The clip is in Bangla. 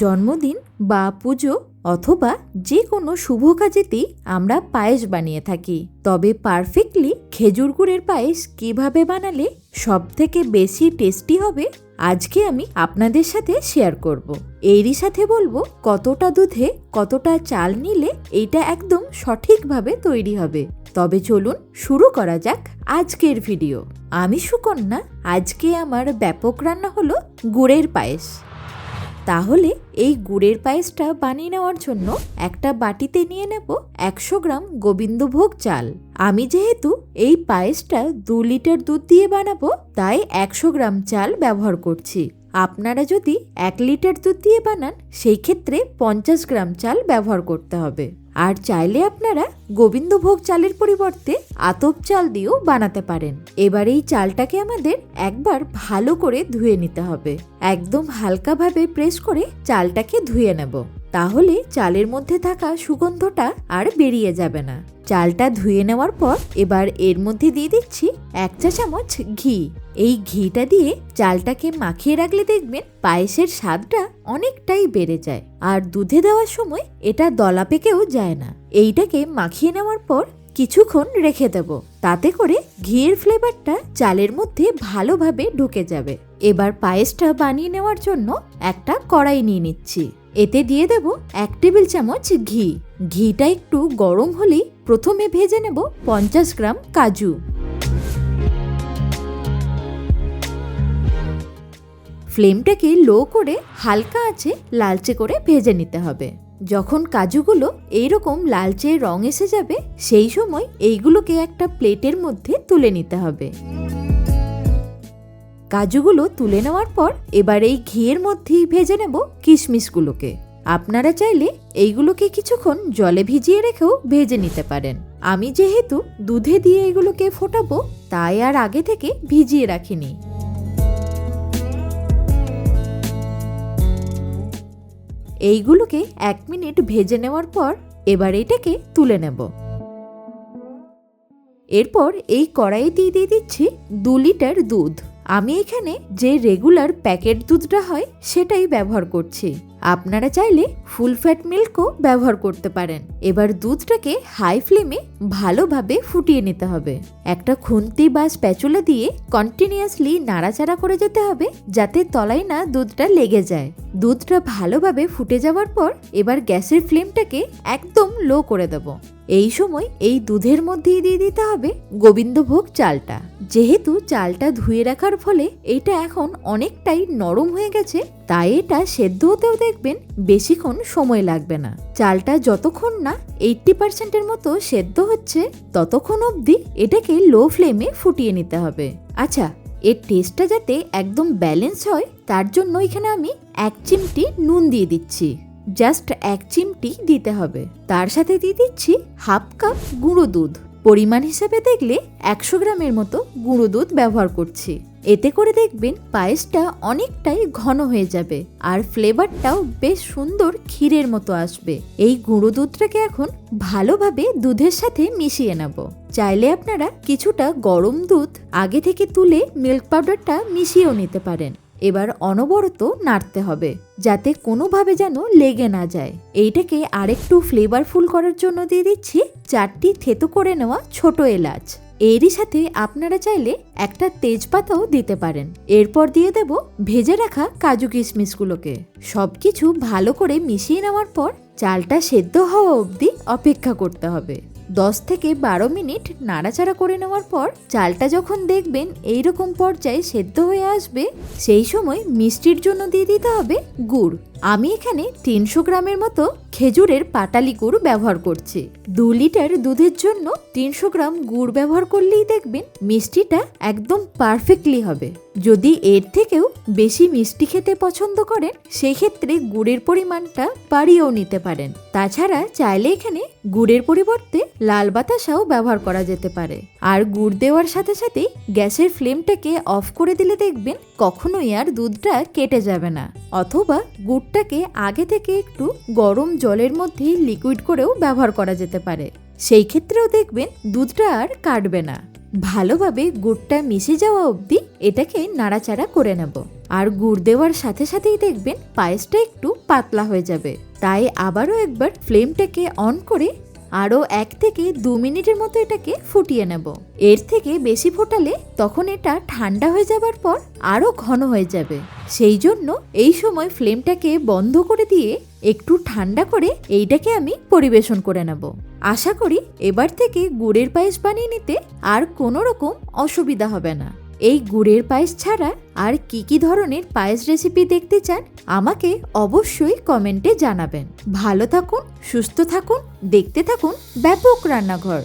জন্মদিন বা পুজো অথবা যে কোনো শুভ কাজেতেই আমরা পায়েস বানিয়ে থাকি। তবে পারফেক্টলি খেজুর গুড়ের পায়েস কীভাবে বানালে সব থেকে বেশি টেস্টি হবে আজকে আমি আপনাদের সাথে শেয়ার করব। এরই সাথে বলব কতটা দুধে কতটা চাল নিলে এইটা একদম সঠিকভাবে তৈরি হবে। তবে চলুন শুরু করা যাক আজকের ভিডিও। আমি সুকন্যা, আজকে আমার ব্যাপক রান্না হলো গুড়ের পায়েস। তাহলে এই গুড়ের পায়েসটা বানিয়ে নেওয়ার জন্য একটা বাটিতে নিয়ে নেব একশো গ্রাম গোবিন্দভোগ চাল। আমি যেহেতু এই পায়েসটা দু লিটার দুধ দিয়ে বানাবো, তাই একশো গ্রাম চাল ব্যবহার করছি। আপনারা যদি এক লিটার দুধ দিয়ে বানান, সেই ক্ষেত্রে পঞ্চাশ গ্রাম চাল ব্যবহার করতে হবে। আর চাইলে আপনারা গোবিন্দভোগ চালের পরিবর্তে আতপ চাল দিয়েও বানাতে পারেন। এবার এই চালটাকে আমাদের একবার ভালো করে ধুয়ে নিতে হবে। একদম হালকাভাবে প্রেস করে চালটাকে ধুয়ে নেব। তাহলে চালের মধ্যে থাকা সুগন্ধটা আর বেরিয়ে যাবে না। চালটা ধুয়ে নেওয়ার পর এবার এর মধ্যে দিয়ে দিচ্ছি এক চা চামচ ঘি। এই ঘিটা দিয়ে চালটাকে মাখিয়ে রাখলে দেখবেন পায়েসের স্বাদটা অনেকটাই বেড়ে যায়। আর দুধে দেওয়ার সময় এটা দলা পেকেও যায় না। এইটাকে মাখিয়ে নেওয়ার পর কিছুক্ষণ রেখে দেব। তাতে করে ঘিয়ের ফ্লেভারটা চালের মধ্যে ভালোভাবে ঢুকে যাবে। এবার পায়েসটা বানিয়ে নেওয়ার জন্য একটা কড়াই নিয়ে নিচ্ছি। এতে দিয়ে দেব এক টেবিল চামচ ঘি। ঘিটা একটু গরম হলেই প্রথমে ভেজে নেব পঞ্চাশ গ্রাম কাজু। ফ্লেমটাকে লো করে হালকা আছে লালচে করে ভেজে নিতে হবে। যখন কাজুগুলো এইরকম লালচে রং এসে যাবে, সেই সময় এইগুলোকে একটা প্লেটের মধ্যে তুলে নিতে হবে। কাজুগুলো তুলে নেওয়ার পর এবার এই ঘিয়ের মধ্যেই ভেজে নেব কিশমিশগুলোকে। আপনারা চাইলে এইগুলোকে কিছুক্ষণ জলে ভিজিয়ে রেখেও ভেজে নিতে পারেন। আমি যেহেতু দুধে দিয়ে এগুলোকে ফোটাবো, তাই আর আগে থেকে ভিজিয়ে রাখিনি। এইগুলোকে এক মিনিট ভেজে নেওয়ার পর এবার এটাকে তুলে নেব। এরপর এই কড়াইতে দিয়ে দিচ্ছি দু লিটার দুধ। আমি এখানে যে রেগুলার প্যাকেট দুধটা হয়, সেটাই ব্যবহার করছি। আপনারা চাইলে ফুল ফ্যাট মিল্কও ব্যবহার করতে পারেন। এবার দুধটাকে হাই ফ্লেমে ভালোভাবে ফুটিয়ে নিতে হবে। একটা খুন্তি বা স্প্যাচুলা দিয়ে কন্টিনিউয়াসলি নাড়াচাড়া করে যেতে হবে, যাতে তলায় না দুধটা লেগে যায়। দুধটা ভালোভাবে ফুটে যাওয়ার পর এবার গ্যাসের ফ্লেমটাকে একদম লো করে দেব। এই সময় এই দুধের মধ্যেই দিয়ে দিতে হবে গোবিন্দভোগ চালটা। যেহেতু চালটা ধুয়ে রাখার ফলে এটা এখন অনেকটাই নরম হয়ে গেছে, তাই এটা সেদ্ধ হতেও দেখবেন বেশিক্ষণ সময় লাগবে না। চালটা যতক্ষণ না এইটটি পার্সেন্টের মতো সেদ্ধ হচ্ছে, ততক্ষণ অবধি এটাকে লো ফ্লেমে ফুটিয়ে নিতে হবে। আচ্ছা এর টেস্টটা যাতে একদম ব্যালেন্স হয়, তার জন্য এখানে আমি এক চিমটি নুন দিয়ে দিচ্ছি। জাস্ট এক চিমটি দিতে হবে। তার সাথে দিয়ে দিচ্ছি হাফ কাপ গুঁড়ো দুধ। পরিমাণ হিসেবে দেখলে একশো গ্রামের মতো গুঁড়ো দুধ ব্যবহার করছি। এতে করে দেখবেন পায়েসটা অনেকটাই ঘন হয়ে যাবে আর ফ্লেভারটাও বেশ সুন্দর ক্ষীরের মতো আসবে। এই গুঁড়ো দুধটাকে এখন ভালোভাবে দুধের সাথে মিশিয়ে নেব। চাইলে আপনারা কিছুটা গরম দুধ আগে থেকে তুলে মিল্ক পাউডারটা মিশিয়েও নিতে পারেন। এবার অনবরত নাড়তে হবে, যাতে কোনোভাবে যেন লেগে না যায়। এইটাকে আরেকটু ফ্লেভারফুল করার জন্য দিয়ে দিচ্ছি চারটি থেতো করে নেওয়া ছোট এলাচ। এরই সাথে আপনারা চাইলে একটা তেজপাতাও দিতে পারেন। এরপর দিয়ে দেব ভেজে রাখা কাজু কিশমিশগুলোকে। সবকিছু ভালো করে মিশিয়ে নেওয়ার পর চালটা সেদ্ধ হওয়া অবধি অপেক্ষা করতে হবে। দশ থেকে বারো মিনিট নাড়াচাড়া করে নেওয়ার পর চালটা যখন দেখবেন এই রকম পর্যায়ে সেদ্ধ হয়ে আসবে, সেই সময় মিষ্টির জন্য দিয়ে দিতে হবে গুড়। আমি এখানে তিনশো গ্রামের মতো খেজুরের পাটালি গুড় ব্যবহার করছি। দু লিটার দুধের জন্য তিনশো গ্রাম গুড় ব্যবহার করলেই দেখবেন মিষ্টিটা একদম পারফেক্টলি হবে। যদি এর থেকেও বেশি মিষ্টি খেতে পছন্দ করেন, সেক্ষেত্রে গুড়ের পরিমাণটা বাড়িয়েও নিতে পারেন। তাছাড়া চাইলে এখানে গুড়ের পরিবর্তে লাল বাতাসাও ব্যবহার করা যেতে পারে। আর গুড় দেওয়ার সাথে সাথে গ্যাসের ফ্লেমটাকে অফ করে দিলে দেখবেন কখনোই আর দুধটা কেটে যাবে না। অথবা গুড়টাকে আগে থেকে একটু গরম জলের মধ্যে লিকুইড করেও ব্যবহার করা যেতে পারে। সেই ক্ষেত্রেও দেখবেন দুধটা আর কাটবে না। ভালোভাবে গুড়টা মিশে যাওয়া অবধি এটাকে নাড়াচাড়া করে নেব। আর গুড় দেওয়ার সাথে সাথেই দেখবেন পায়েসটা একটু পাতলা হয়ে যাবে। তাই আবারও একবার ফ্লেমটাকে অন করে আরও এক থেকে দু মিনিটের মতো এটাকে ফুটিয়ে নেব। এর থেকে বেশি ফোটালে তখন এটা ঠান্ডা হয়ে যাবার পর আরও ঘন হয়ে যাবে। সেই জন্য এই সময় ফ্লেমটাকে বন্ধ করে দিয়ে একটু ঠান্ডা করে এইটাকে আমি পরিবেশন করে নেব। আশা করি এবার থেকে গুড়ের পায়েস বানিয়ে নিতে আর কোনো রকম অসুবিধা হবে না। এই গুড়ের পায়েস ছাড়া আর কি কি ধরনের পায়েস রেসিপি দেখতে চান আমাকে অবশ্যই কমেন্টে জানাবেন। ভালো থাকুন, সুস্থ থাকুন, দেখতে থাকুন ব্যাপক রান্নাঘর।